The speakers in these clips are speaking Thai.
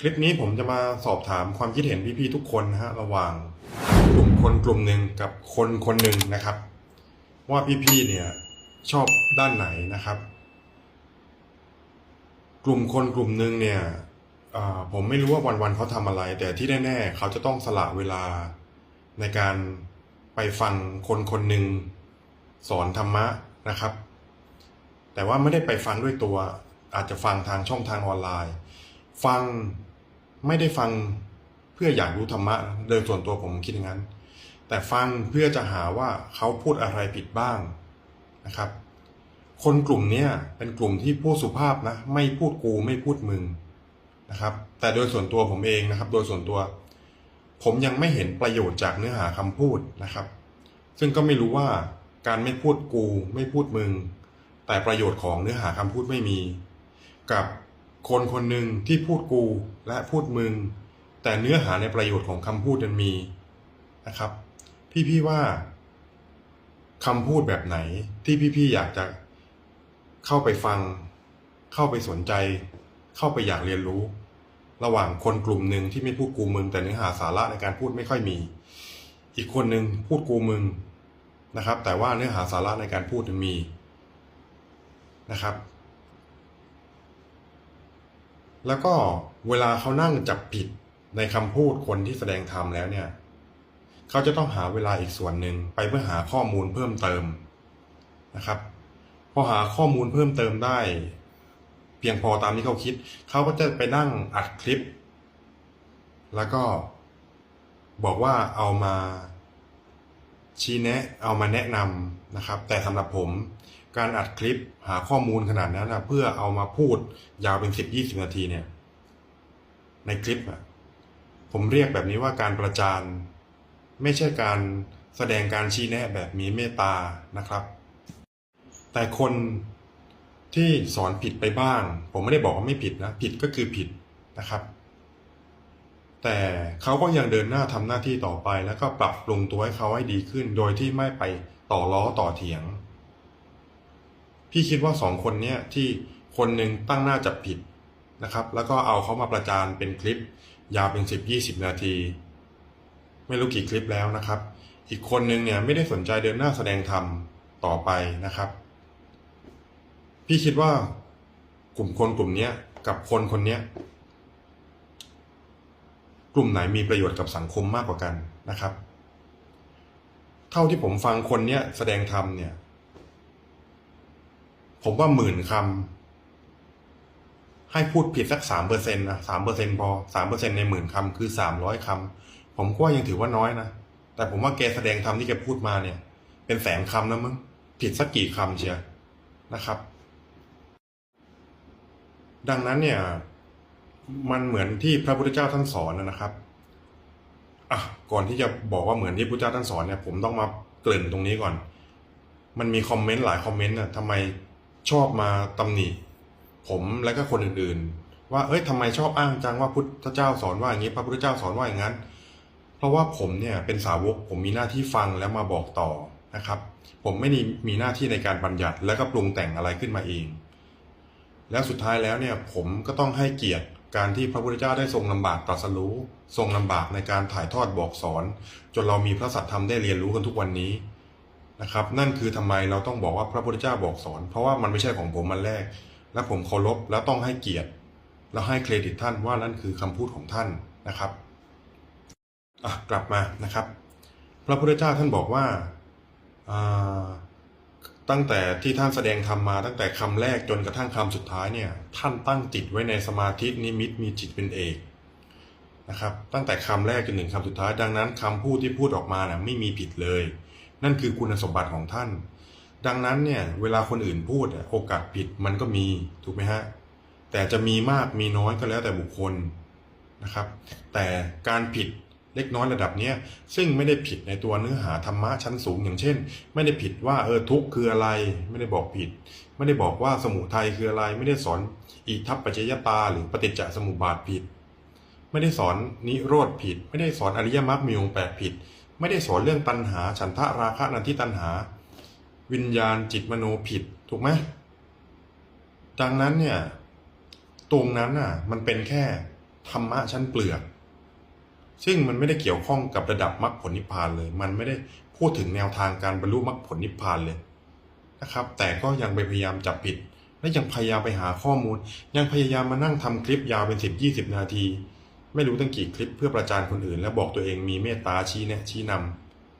คลิปนี้ผมจะมาสอบถามความคิดเห็นพี่ๆทุกคนนะฮะระหว่างกลุ่มคนกลุ่มหนึ่งกับคนคนหนึ่งนะครับ ว่าพี่ๆเนี่ยชอบด้านไหนนะครับ กลุ่มคนกลุ่มหนึ่งเนี่ยผมไม่รู้ว่าวันๆเขาทำอะไร แต่ที่แน่ๆเขาจะต้องสละเวลาในการไปฟังคนคนหนึ่งสอนธรรมะนะครับ แต่ว่าไม่ได้ไปฟังด้วยตัวอาจจะฟังทางช่องทางออนไลน์ ฟังไม่ได้ฟังเพื่ออยากรู้ธรรมะโดยส่วนตัวผมคิดอย่างนั้น แต่ฟังเพื่อจะหาว่าเขาพูดอะไรผิดบ้างนะครับ คนกลุ่มนี้เป็นกลุ่มที่พูดสุภาพนะไม่พูดกูไม่พูดมึงนะครับ แต่โดยส่วนตัวผมเองนะครับ โดยส่วนตัว ผมยังไม่เห็นประโยชน์จากเนื้อหาคำพูดนะครับ ซึ่งก็ไม่รู้ว่าการไม่พูดกูไม่พูดมึง แต่ประโยชน์ของเนื้อหาคำพูดไม่มี กับ คนคนหนึ่งที่พูดกูและพูดมึง แต่เนื้อหาในประโยชน์ของคำพูดนั้นมีนะครับ พี่ๆว่าคำพูดแบบไหนที่พี่ๆอยากจะเข้าไปฟัง เข้าไปสนใจ เข้าไปอยากเรียนรู้ ระหว่างคนกลุ่มหนึ่งที่ไม่พูดกูมึง แต่เนื้อหาสาระในการพูดไม่ค่อยมี อีกคนหนึ่งพูดกูมึงนะครับ แต่ว่าเนื้อหาสาระในการพูดนั้นมีนะครับ แล้วก็เวลาเขานั่งจับผิดในคำพูดคนที่แสดงธรรมแล้วเนี่ย เขาจะต้องหาเวลาอีกส่วนหนึ่งไปเพื่อหาข้อมูลเพิ่มเติมนะครับ พอหาข้อมูลเพิ่มเติมได้ เพียงพอตามที่เขาคิด เขาก็จะไปนั่งอัดคลิป แล้วก็บอกว่าเอามาชี้แนะ เอามาแนะนำนะครับ แต่สำหรับผม การอัดคลิปหาข้อมูลขนาดนั้นนะเพื่อเอามาพูดยาวเป็นสิบยี่สิบนาทีเนี่ย ในคลิปอะผมเรียกแบบนี้ว่าการประจานไม่ใช่การแสดงการชี้แนะแบบมีเมตตานะครับ แต่คนที่สอนผิดไปบ้าง ผมไม่ได้บอกว่าไม่ผิดนะ ผิดก็คือผิดนะครับ แต่เขาก็ยังเดินหน้าทำหน้าที่ต่อไป แล้วก็ปรับปรุงตัวให้เขาให้ดีขึ้น โดยที่ไม่ไปต่อล้อต่อเถียง พี่คิดว่าสองคนเนี้ยที่คนหนึ่งตั้งหน้าจับผิดนะครับ แล้วก็เอาเขามาประจานเป็นคลิป ยาวเป็นสิบยี่สิบนาที ไม่รู้กี่คลิปแล้วนะครับ อีกคนหนึ่งเนี่ยไม่ได้สนใจเดินหน้าแสดงธรรมต่อไปนะครับ พี่คิดว่ากลุ่มคนกลุ่มเนี้ยกับคนคนเนี้ยกลุ่มไหนมีประโยชน์กับสังคมมากกว่ากันนะครับ เท่าที่ผมฟังคนเนี้ยแสดงธรรมเนี่ย ผมว่าหมื่นคำให้พูดผิดสักสามเปอร์เซ็นต์นะสามเปอร์เซ็นพอสามเปอร์เซ็นในหมื่นคำคือสามร้อยคำผมก็ยังถือว่าน้อยนะแต่ผมว่าแกแสดงธรรมที่แกพูดมาเนี่ย เป็นแสนคำนะมึงผิดสักกี่คำเชียนะครับ ดังนั้นเนี่ย มันเหมือนที่พระพุทธเจ้าท่านสอนนะครับอะก่อนที่จะบอกว่าเหมือนที่พระพุทธเจ้าท่านสอนเนี่ยผมต้องมาเกริ่นตรงนี้ก่อน มันมีคอมเมนต์หลายคอมเมนต์นะทำไม ชอบมาตำหนิผมและก็คนอื่นๆ ว่าเอ้ยทำไมชอบอ้างจังว่าพุทธเจ้าสอนว่าอย่างนี้พระพุทธเจ้าสอนว่าอย่างนั้น เพราะว่าผมเนี่ยเป็นสาวกผมมีหน้าที่ฟังแล้วมาบอกต่อนะครับ ผมไม่ได้มีหน้าที่ในการบัญญัติแล้วก็ปรุงแต่งอะไรขึ้นมาเอง แล้วสุดท้ายแล้วเนี่ยผมก็ต้องให้เกียรติการที่พระพุทธเจ้าได้ทรงลำบากตรัสรู้ ทรงลำบากในการถ่ายทอดบอกสอน จนเรามีพระสัทธรรมได้เรียนรู้กันทุกวันนี้ นะครับ นั่นคือทำไมเราต้องบอกว่าพระพุทธเจ้าบอกสอน เพราะว่ามันไม่ใช่ของผมมันแรก และผมเคารพและต้องให้เกียรติ และให้เครดิตท่านว่านั่นคือคำพูดของท่านนะครับอะกลับมานะครับ พระพุทธเจ้าท่านบอกว่าาตั้งแต่ที่ท่านแสดงธรรมมาตั้งแต่คำแรกจนกระทั่งคำสุดท้ายเนี่ยท่านตั้งจิตไว้ในสมาธินิมิตมีจิตเป็นเอกนะครับ ตั้งแต่คำแรกจนถึงคำสุดท้ายดังนั้นคำพูดที่พูดออกมาน่ะไม่มีผิดเลย นั่นคือคุณสมบัติของท่าน ดังนั้นเนี่ยเวลาคนอื่นพูดโอกาสผิดมันก็มีถูกไหมฮะแต่จะมีมากมีน้อยก็แล้วแต่บุคคลนะครับ แต่การผิดเล็กน้อยระดับเนี้ยซึ่งไม่ได้ผิดในตัวเนื้อหาธรรมะชั้นสูงอย่างเช่น ไม่ได้ผิดว่าเออทุกข์คืออะไร ไม่ได้บอกผิด ไม่ได้บอกว่าสมุทัยคืออะไร ไม่ได้สอนอิทัปปัจจยตา หรือปฏิจจสมุปบาทผิด ไม่ได้สอนนิโรธผิด ไม่ได้สอนอริยมรรคมีองค์แปดผิด ไม่ได้สอนเรื่องตัณหา ฉันทะราคะนันทิตัณหา วิญญาณจิตมโนผิดถูกไหมดังนั้นเนี่ยตรงนั้นน่ะ มันเป็นแค่ธรรมะชั้นเปลือก ซึ่งมันไม่ได้เกี่ยวข้องกับระดับมรรคผลนิพพานเลย มันไม่ได้พูดถึงแนวทางการบรรลุมรรคผลนิพพานเลยนะครับ แต่ก็ยังไปพยายามจับผิด และยังพยายามไปหาข้อมูล ยังพยายามมานั่งทำคลิปยาวเป็นสิบยี่สิบนาที ไม่รู้ตั้งกี่คลิปเพื่อประจานคนอื่น และบอกตัวเองมีเมตตาชี้แนะชี้น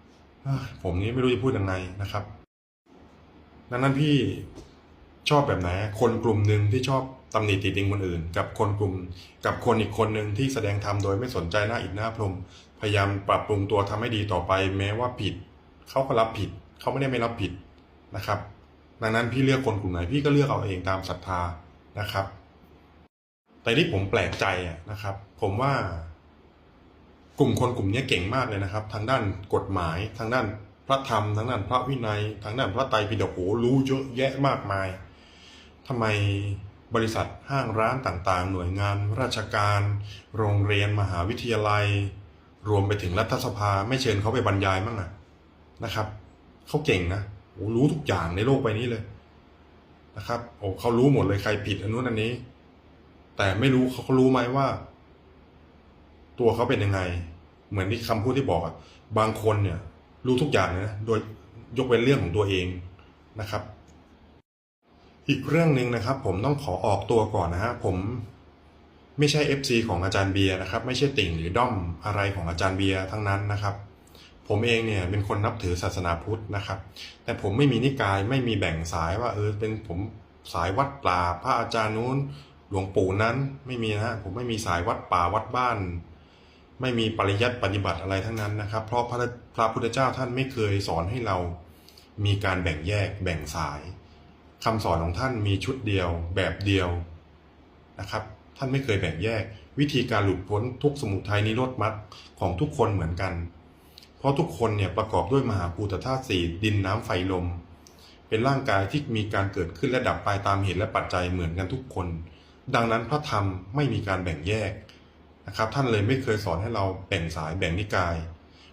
ำผมนี่ไม่รู้จะพูดยังไงนะครับ ดังนั้นพี่ชอบแบบไหนคนกลุ่มหนึ่งที่ชอบตำหนิติติงคนอื่น กับคนกลุ่ม กับคนอีกคนหนึ่งที่แสดงธรรมโดยไม่สนใจหน้าอิฐหน้าพรม พยายามปรับปรุงตัวทำให้ดีต่อไป แม้ว่าผิดเขาก็รับผิดเขาไม่ได้ไม่รับผิดนะครับ ดังนั้นพี่เลือกคนกลุ่มไหนพี่ก็เลือกเอาเองตามศรัทธานะครับ แต่ที่ผมแปลกใจอะนะครับ ผมว่ากลุ่มคนกลุ่มนี้เก่งมากเลยนะครับ ทางด้านกฎหมาย ทางด้านพระธรรม ทางด้านพระวินัย ทางด้านพระไตรปิฎกโอ้โหรู้เยอะแยะมากมายทำไมบริษัทห้างร้านต่างๆ หน่วยงาน ราชการ โรงเรียนมหาวิทยาลัย รวมไปถึงรัฐสภาไม่เชิญเขาไปบรรยายมั่งอะนะครับเขาเก่งนะโอ้รู้ทุกอย่างในโลกใบนี้เลยนะครับโอ้เขารู้หมดเลยใครผิดอันนู้นอันนี้ แต่ไม่รู้เขารู้ไหมว่า ตัวเขาเป็นยังไง เหมือนที่คำพูดที่บอกบางคนเนี่ย รู้ทุกอย่างเลยนะโดยยกเว้นเรื่องของตัวเองนะครับ อีกเรื่องหนึ่งนะครับ ผมต้องขอออกตัวก่อนนะฮะผมไม่ใช่ FC ของอาจารย์เบียร์นะครับ ไม่ใช่ติ่งหรือด้อมอะไรของอาจารย์เบียร์ทั้งนั้นนะครับ ผมเองเนี่ยเป็นคนนับถือศาสนาพุทธนะครับ แต่ผมไม่มีนิกายไม่มีแบ่งสายว่าเออเป็นผมสายวัดป่าพระอาจารย์นู้นหลวงปู่นั้นไม่มีนะฮะผมไม่มีสายวัดป่าวัดบ้าน ไม่มีปริยัติปฏิบัติอะไรทั้งนั้นนะครับ เพราะพระพระพุทธเจ้าท่านไม่เคยสอนให้เรามีการแบ่งแยกแบ่งสายคำสอนของท่านมีชุดเดียวแบบเดียวนะครับ ท่านไม่เคยแบ่งแยก วิธีการหลุดพ้นทุกสมุทัยนิโรธมรรคของทุกคนเหมือนกัน เพราะทุกคนเนี่ยประกอบด้วยมหาภูตธาตุสี่ดินน้ำไฟลม เป็นร่างกายที่มีการเกิดขึ้นและดับไปตามเหตุและปัจจัยเหมือนกันทุกคน ดังนั้นพระธรรมไม่มีการแบ่งแยก นะครับ ท่านเลยไม่เคยสอนให้เราแบ่งสายแบ่งนิกาย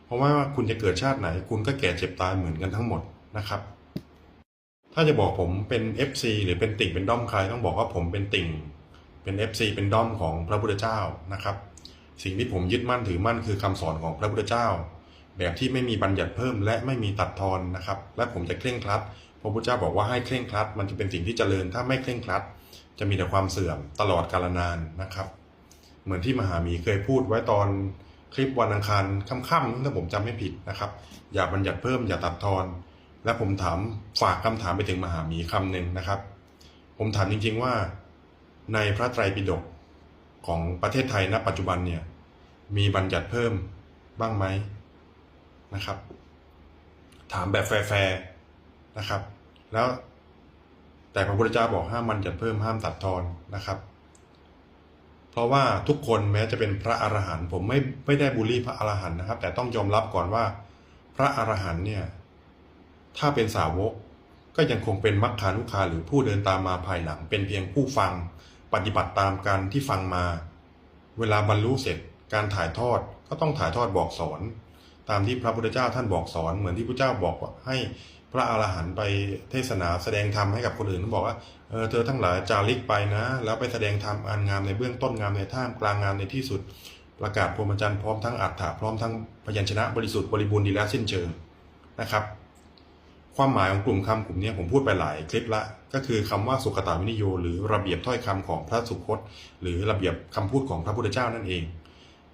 เพราะว่าคุณจะเกิดชาติไหน คุณก็แก่เจ็บตายเหมือนกันทั้งหมดนะครับ ถ้าจะบอกผมเป็น FC หรือเป็นติ่งเป็นด้อมใครต้องบอกว่าผมเป็นติ่ง เป็น FC เป็นด้อมของพระพุทธเจ้านะครับ สิ่งที่ผมยึดมั่นถือมั่นคือคำสอนของพระพุทธเจ้า แบบที่ไม่มีบัญญัติเพิ่ม และไม่มีตัดทอนนะครับ และผมจะเคร่งครัดพระพุทธเจ้าบอกว่าให้เคร่งครัด มันจะเป็นสิ่งที่เจริญถ้าไม่เคร่งครัด จะมีแต่ความเสื่อมตลอดกาลนานนะครับ เหมือนที่มหาหมีเคยพูดไว้ตอนคลิปวันอังคารค่ำๆถ้าผมจำไม่ผิดนะครับ อย่าบัญญัติเพิ่มอย่าตัดทอน และผมถามฝากคำถามไปถึงมหาหมีคำหนึ่งนะครับ ผมถามจริงๆว่า ในพระไตรปิฎกของประเทศไทยณ ปัจจุบันเนี่ยมีบัญญัติเพิ่มบ้างไหมนะครับ ถามแบบแฟร์ๆนะครับ แล้วแต่พระพุทธเจ้าบอกห้ามบัญญัติเพิ่มห้ามตัดทอนนะครับ เพราะว่าทุกคนแม้จะเป็นพระอรหันต์ผมไม่ไม่ได้บูลลี่พระอรหันต์นะครับ แต่ต้องยอมรับก่อนว่า พระอรหันต์เนี่ยถ้าเป็นสาวกก็ยังคงเป็นมัคคานุคาหรือผู้เดินตามมาภายหลัง เป็นเพียงผู้ฟังปฏิบัติตามการที่ฟังมา เวลาบรรลุเสร็จการถ่ายทอดก็ต้องถ่ายทอดบอกสอน ตามที่พระพุทธเจ้าท่านบอกสอน เหมือนที่พระเจ้าบอกว่าให้ พระอรหันต์ไปเทศนาแสดงธรรมให้กับคนอื่นบอกว่าเออเธอทั้งหลายจาริกไปนะ แล้วไปแสดงธรรมอันงามในเบื้องต้นงามในท่ามกลางงามในที่สุด ประกาศพรหมจรรย์พร้อมทั้งอัฏฐะพร้อมทั้งพยัญชนะบริสุทธิ์บริบูรณ์ดีแล้วสิ้นเชิงนะครับ ความหมายของกลุ่มคำกลุ่มนี้ผมพูดไปหลายคลิปละก็คือคำว่าสุขตาวินิโย หรือระเบียบถ้อยคำของพระสุคต หรือระเบียบคำพูดของพระพุทธเจ้านั่นเอง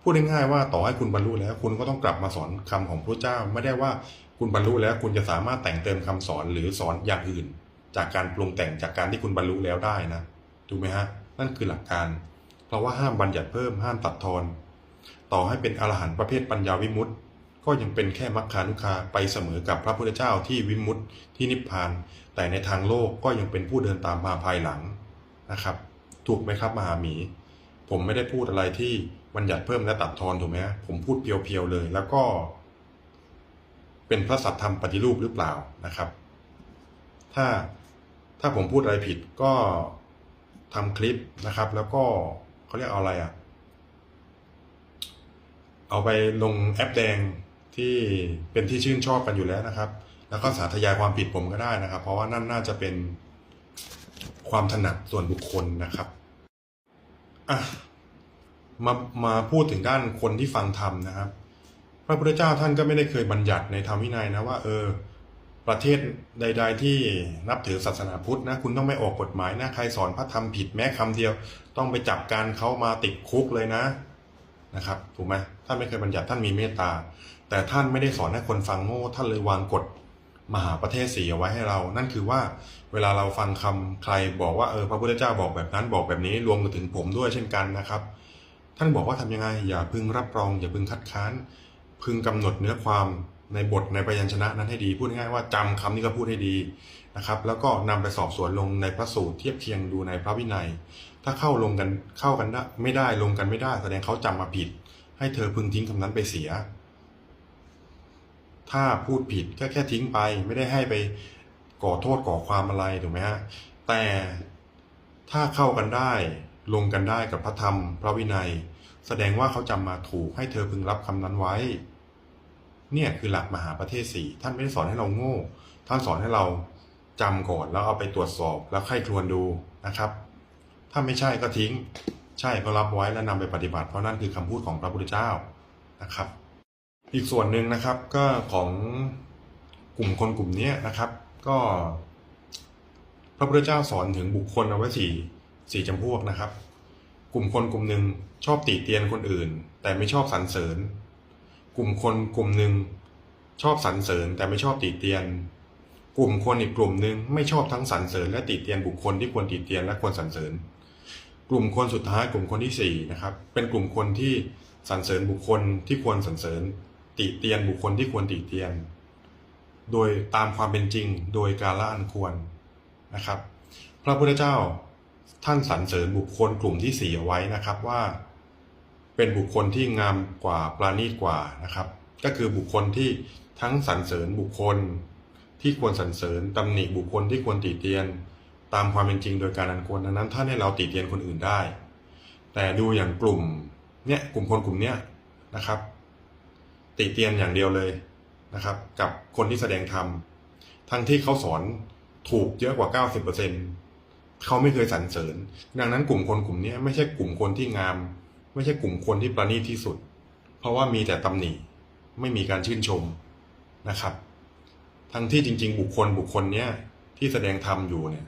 พูดง่ายๆว่าต่อให้คุณบรรลุแล้วคุณก็ต้องกลับมาสอนคำของพระเจ้า ไม่ได้ว่า คุณบรรลุแล้วคุณจะสามารถแต่งเติมคำสอนหรือสอนอย่างอื่น จากการปรุงแต่งจากการที่คุณบรรลุแล้วได้นะถูกไหมฮะนั่นคือหลักการ เพราะว่าห้ามบัญญัติเพิ่มห้ามตัดทอน ต่อให้เป็นอรหันต์ประเภทปัญญาวิมุตติก็ยังเป็นแค่มัคคานุคาไปเสมอกับพระพุทธเจ้าที่วิมุตติที่นิพพาน แต่ในทางโลกก็ยังเป็นผู้เดินตามมาภายหลังนะครับ ถูกไหมครับมหาหมี ผมไม่ได้พูดอะไรที่บัญญัติเพิ่มและตัดทอนถูกไหมผมพูดเพียวๆเลย แล้วก็ เป็นพระสัทธรรมปฏิรูปหรือเปล่านะครับ ถ้าถ้าผมพูดอะไรผิดก็ทำคลิปนะครับ แล้วก็เขาเรียกเอาอะไรอะ่ะ เอาไปลงแอปแดงที่เป็นที่ชื่นชอบกันอยู่แล้วนะครับ แล้วก็สาธยายความผิดผมก็ได้นะครับ เพราะว่านั่นน่าจะเป็นความถนัดส่วนบุคคลนะครับอะมามาพูดถึงด้านคนที่ฟังธรรมนะครับ ระพุทธเจ้าท่านก็ไม่ได้เคยบัญญัติในธรรมวินัยนะว่าเออ ประเทศใด ๆ ที่นับถือศาสนาพุทธนะคุณต้องไม่ออกกฎหมายนะใครสอนพระธรรมผิดแม้คำเดียว ต้องไปจับการเขามาติดคุกเลยนะนะครับถูกไหมท่านไม่เคยบัญญัติท่านมีเมตตา แต่ท่านไม่ได้สอนให้คนฟังโง่ท่านเลยวางกฎมหาประเทศสีเอาไว้ให้เรา นั่นคือว่าเวลาเราฟังคำใครบอกว่าเออพระพุทธเจ้าบอกแบบนั้นบอกแบบนี้รวมถึงผมด้วยเช่นกันนะครับ ท่านบอกว่าทำยังไงอย่าพึงรับรอง อย่าพึงคัดค้าน พึงกำหนดเนื้อความในบทในพยัญชนะนั้นให้ดี พูดง่ายๆว่าจำคำนี้ก็พูดให้ดีนะครับ แล้วก็นำไปสอบสวนลงในพระสูตรเทียบเคียงดูในพระวินัย ถ้าเข้าลงกันเข้ากันได้ไม่ได้ลงกันไม่ได้ แสดงเขาจำมาผิด ให้เธอพึงทิ้งคำนั้นไปเสีย ถ้าพูดผิดก็แค่ทิ้งไปไม่ได้ให้ไปก่อโทษก่อความอะไรถูกไหมฮะแต่ถ้าเข้ากันได้ลงกันได้กับพระธรรม พระวินัย แสดงว่าเขาจำมาถูกให้เธอพึงรับคำนั้นไว้ เนี่ยคือหลักมหาประเทศสี่ท่านไม่ได้สอนให้เราโง่ ท่านสอนให้เราจำก่อนแล้วเอาไปตรวจสอบแล้วใคร่ครวญดูนะครับ ถ้าไม่ใช่ก็ทิ้ง ใช่ก็รับไว้แล้วนำไปปฏิบัติ เพราะนั่นคือคำพูดของพระพุทธเจ้านะครับ อีกส่วนหนึ่งนะครับก็ของกลุ่มคนกลุ่มนี้นะครับ ก็ พระพุทธเจ้าสอนถึงบุคคลเอาไว้สี่สี่จำพวกนะครับ กลุ่มคนกลุ่มหนึ่งชอบติเตียนคนอื่น แต่ไม่ชอบสรรเสริญ กลุ่มคนกลุ่มหนึ่งชอบสรรเสริญแต่ไม่ชอบติเตียน กลุ่มคนอีกกลุ่มหนึ่งไม่ชอบทั้งสรรเสริญและติเตียนบุคคลที่ควรติเตียนและควรสรรเสริญ กลุ่มคนสุดท้ายกลุ่มคนที่สี่นะครับ เป็นกลุ่มคนที่สรรเสริญบุคคลที่ควรสรรเสริญ ติเตียนบุคคลที่ควรติเตียน โดยตามความเป็นจริงโดยกาลอันควรนะครับ พระพุทธเจ้า ท่านสรรเสริญบุคคลกลุ่มที่สี่เอาไว้นะครับว่า เป็นบุคคลที่งามกว่าปราณีตกว่านะครับ ก็คือบุคคลที่ทั้งสรรเสริญบุคคล ที่ควรสรรเสริญตำหนิบุคคลที่ควรติเตียน ตามความเป็นจริงโดยการอันควรดังนั้นท่านให้เราติเตียนคนอื่นได้ แต่ดูอย่างกลุ่มเนี่ยกลุ่มคนกลุ่มเนี้ยนะครับ ติเตียนอย่างเดียวเลยนะครับ กับคนที่แสดงธรรมทั้งที่เขาสอนถูกเยอะกว่า 90%เเขาไม่เคยสรรเสริญ ดังนั้นกลุ่มคนกลุ่มนี้ไม่ใช่กลุ่มคนที่งาม ไม่ใช่กลุ่มคนที่ประณีตที่สุด เพราะว่ามีแต่ตำหนิ ไม่มีการชื่นชมนะครับ ทั้งที่จริง ๆ บุคคลบุคคลเนี้ยที่แสดงธรรมอยู่เนี่ย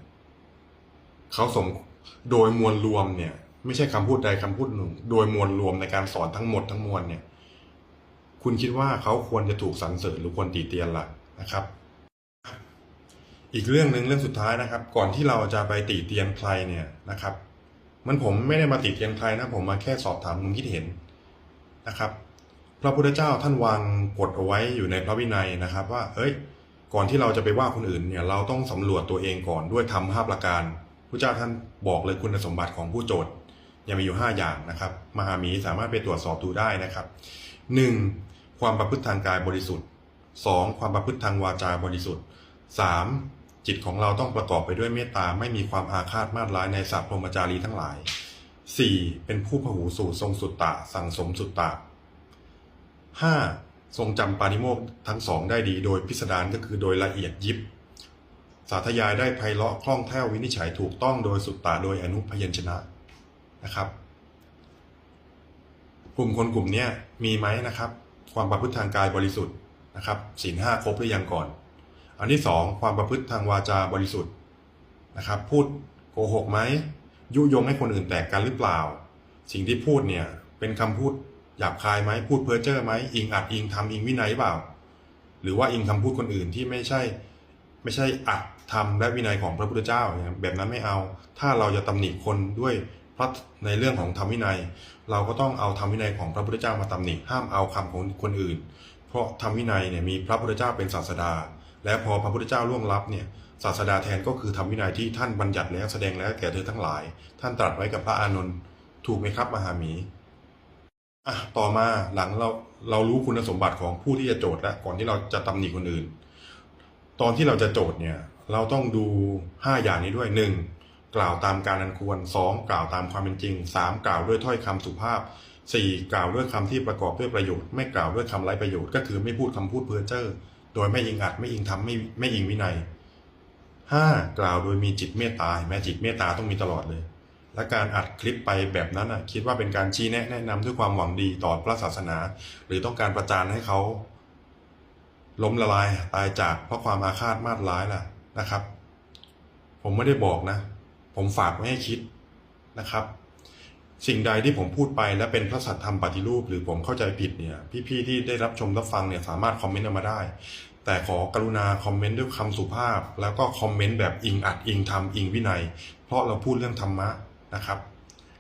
เขาสมโดยมวลรวมเนี่ย ไม่ใช่คำพูดใดคำพูดหนึ่ง โดยมวลรวมในการสอนทั้งหมดทั้งมวลเนี่ย คุณคิดว่าเขาควรจะถูกสรรเสริญหรือควรตีเตียนล่ะนะครับ อีกเรื่องหนึ่งเรื่องสุดท้ายนะครับ ก่อนที่เราจะไปตีเตียนใครเนี่ยนะครับ มันผมไม่ได้มาติเตียนใครนะผมมาแค่สอบถามความคิดเห็นนะครับ พระพุทธเจ้าท่านวางกฎเอาไว้อยู่ในพระวินัยนะครับ ว่า เอ้ย ก่อนที่เราจะไปว่าคนอื่นเนี่ยเราต้องสำรวจตัวเองก่อนด้วยทำห้าประการพระเจ้าท่านบอกเลยคุณสมบัติของผู้โจทย์ยังมีอยู่ห้าอย่างนะครับ มหามีสามารถไปตรวจสอบดูได้นะครับหนึ่งความประพฤติทางกายบริสุทธิ์สองความประพฤติทางวาจาบริสุทธิ์สาม จิตของเราต้องประกอบไปด้วยเมตตาไม่มีความอาฆาตมาตร้ายในสัพพรมจารีทั้งหลายสี่เป็นผู้พหูสู่ทรงสุตตะสั่งสมสุตตะห้าทรงจำปานิโมกทั้งสองได้ดีโดยพิสดารก็คือโดยละเอียดยิบ สาธยายได้ไพเราะคล่องแคล่ววินิจฉัยถูกต้องโดยสุตตะโดยอนุพยัญชนะนะครับ กลุ่มคนกลุ่มนี้มีไหมนะครับ ความประพฤติทางกายบริสุทธิ์นะครับศีลห้าครบหรือยังก่อน อันที่สองความประพฤติทางวาจาบริสุทธิ์นะครับ พูดโกหกไหมยุยงให้คนอื่นแตกกันหรือเปล่า สิ่งที่พูดเนี่ยเป็นคำพูดหยาบคายไหมพูดเพ้อเจ้อไหมอิงอัดอิงทำอิงวินัยหรือเปล่า หรือว่าอิงคำพูดคนอื่นที่ไม่ใช่ ไม่ใช่อัดทำและวินัยของพระพุทธเจ้าเนี่ยแบบนั้นไม่เอา ถ้าเราจะตำหนิคนด้วยพระในเรื่องของธรรมวินัย เราก็ต้องเอาธรรมวินัยของพระพุทธเจ้ามาตำหนิห้ามเอาคำของคนอื่น เพราะธรรมวินัยเนี่ยมีพระพุทธเจ้าเป็นศาสดา และพอพระพุทธเจ้าล่วงลับเนี่ยศาสดาแทนก็คือธรรมวินัยที่ท่านบัญญัติแล้วแสดงแล้วแก่เธอทั้งหลาย ท่านตรัสไว้กับพระอานนท์ถูกไหมครับมหาหมีอะต่อมาหลังเราเรารู้คุณสมบัติของผู้ที่จะโจทย์แล้วก่อนที่เราจะตำหนิคนอื่น ตอนที่เราจะโจทย์เนี่ยเราต้องดู 5 อย่างนี้ด้วย 1. กล่าวตามการอันควร 2. กล่าวตามความเป็นจริง 3. กล่าวด้วยถ้อยคำสุภาพ 4. กล่าวด้วยคำที่ประกอบด้วยประโยชน์ ไม่กล่าวด้วยคำไร้ประโยชน์ก็คือไม่พูดคำพูดเพ้อเจ้อ โดยไม่อิงอัดไม่อิงทำไม่ไม่อิงวินัย 5. กล่าวโดยมีจิตเมตตาเห็นไหมจิตเมตตาต้องมีตลอดเลย และการอัดคลิปไปแบบนั้นน่ะคิดว่าเป็นการชี้แนะแนะนำด้วยความหวังดีต่อพระศาสนา หรือต้องการประจานให้เขา ล้มละลายตายจากเพราะความอาฆาตมาดร้ายล่ะนะครับ ผมไม่ได้บอกนะ ผมฝากไว้ให้คิดนะครับ สิ่งใดที่ผมพูดไปและเป็นพระสัทธรรมปฏิรูป หรือผมเข้าใจผิดเนี่ย พี่ๆที่ได้รับชมรับฟังเนี่ยสามารถคอมเมนต์มาได้ แต่ขอกรุณาคอมเมนต์ด้วยคำสุภาพ แล้วก็คอมเมนต์แบบอิงอัดอิงธรรมอิงวินัย เพราะเราพูดเรื่องธรรมะนะครับ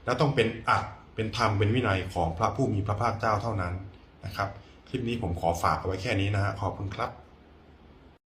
แล้วต้องเป็นอัดเป็นธรรมเป็นวินัยของพระผู้มีพระภาคเจ้าเท่านั้นนะครับ คลิปนี้ผมขอฝากเอาไว้แค่นี้นะฮะขอบคุณครับ